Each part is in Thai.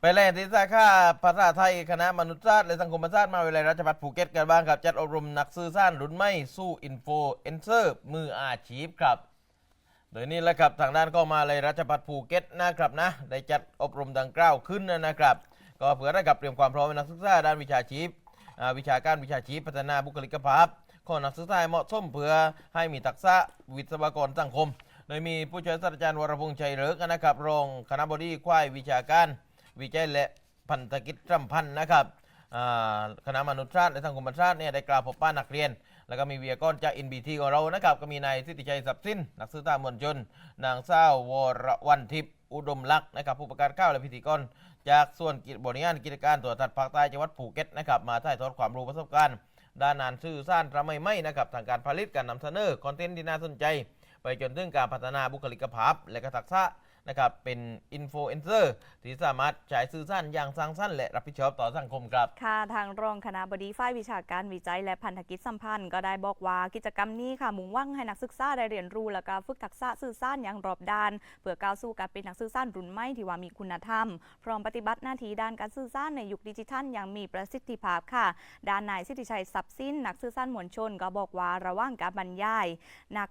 ไปแล่นที่สาขาภาษาไทยคณะมนุษยศาสตร์และสังคมศาสตร์มหาวิทยาลัยราชภัฏภูเก็ตกันบ้างครับ จัดอบรมนักสื่อสารรุ่นใหม่สู้อินโฟเอนเซอร์มืออาชีพครับ โดยนี่แหละครับทางด้านก็มาเลยราชภัฏภูเก็ตนะครับนะ ได้จัดอบรมดังกล่าวขึ้นนะครับ ก็เพื่อให้กับเตรียมความพร้อมนักศึกษาด้านวิชาชีพวิชาการวิชาชีพพัฒนาบุคลิกภาพของนักศึกษาเหมาะสมเพื่อให้มีทักษะวิศวกรสังคม โดยมีผู้ช่วยศาสตราจารย์วรพงษ์ชัยเลิกนะครับรองคณะบดีควายวิชาการ วิจัยและพันธกิจสัมพันธ์นะครับคณะมนุษยศาสตร์และสังคมศาสตร์เนี่ยได้กล่าวพบป้านักเรียน แล้วก็มีวิทยากรจากอินบีทีของเรานะครับก็มีนายสิทธิชัยสับสิ้น นักสื่อสารมวลชนนางสาววรวันทิพย์อุดมลักษณ์นะครับผู้ประกาศข่าวและพิธีกรจากส่วนกิจบริหารกิจการตัวทัดภาคใต้จังหวัดภูเก็ตนะครับมาถ่ายทอดความรู้ประสบการณ์ ด้านงานสื่อสารทำไม่ไม่นะครับทางการผลิตการนำเสนอคอนเทนต์ที่น่าสนใจ ไปจนถึงการพัฒนาบุคลิกภาพและก็ทักษะ นะครับเป็นอินโฟเอนเซอร์ที่สามารถใช้สื่อสารอย่างสร้างสรรค์และรับผิดชอบต่อสังคมครับ ค่ะทางรองคณะบดีฝ่ายวิชาการวิจัยและพันธกิจสัมพันธ์ก็ได้บอกว่ากิจกรรมนี้ค่ะมุ่งหวังให้นักศึกษาได้เรียนรู้และก็ฝึกทักษะสื่อสารอย่างรอบด้าน เพื่อก้าวสู่การเป็นนักสื่อสารรุ่นใหม่ที่ว่ามีคุณธรรม พร้อมปฏิบัติหน้าที่ด้านการสื่อสารในยุคดิจิทัลอย่างมีประสิทธิภาพค่ะ ด้านนายสิทธิชัยทรัพย์สินนักสื่อสารมวลชน ก็บอกว่าระหว่างการบรรยายนัก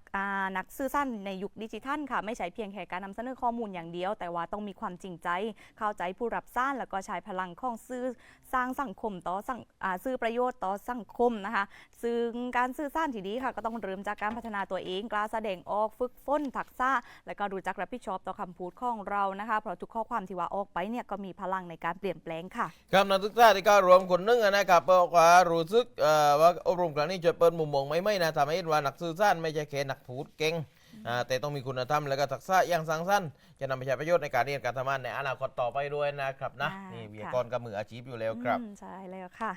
นักสื่อสารในยุคดิจิทัลค่ะไม่ใช่เพียงแค่การนำเสนอข้อมูลอย่างเดียว แต่ว่าต้องมีความจริงใจ เข้าใจผู้รับสารแล้วก็ใช้พลังของสื่อสร้างสังคมต่อสังอ่าสื่อประโยชน์ต่อสังคมนะคะ ซึ่งการสื่อสารที่ดีค่ะ ก็ต้องเริ่มจากการพัฒนาตัวเองกล้าแสดงออกฝึกฝนทักษะและก็รู้จักรับผิดชอบต่อคำพูดของเรานะคะเพราะทุกข้อความที่ว่าออกไปเนี่ยก็มีพลังในการเปลี่ยนแปลงค่ะครับนักศึกษาที่เข้ารวมคนนึงนะครับบอกว่ารู้สึกเอ่อว่าอบรมครั้งนี้จะเปิดมุมมองไม่ไม่นะทำให้เห็นว่านักสื่อสารไม่ใช่แค่นักพูดเก่ง อ่าแต่ต้องมีคุณธรรมและก็ทักษะอย่างสร้างสรรค์จะนำไปใช้ประโยชน์ในการเรียนการทำงานในอนาคตต่อไปด้วยนะครับนะอ่านี่นี่วิทยากรกับมืออาชีพอยู่แล้วครับ อืมใช่แล้วค่ะ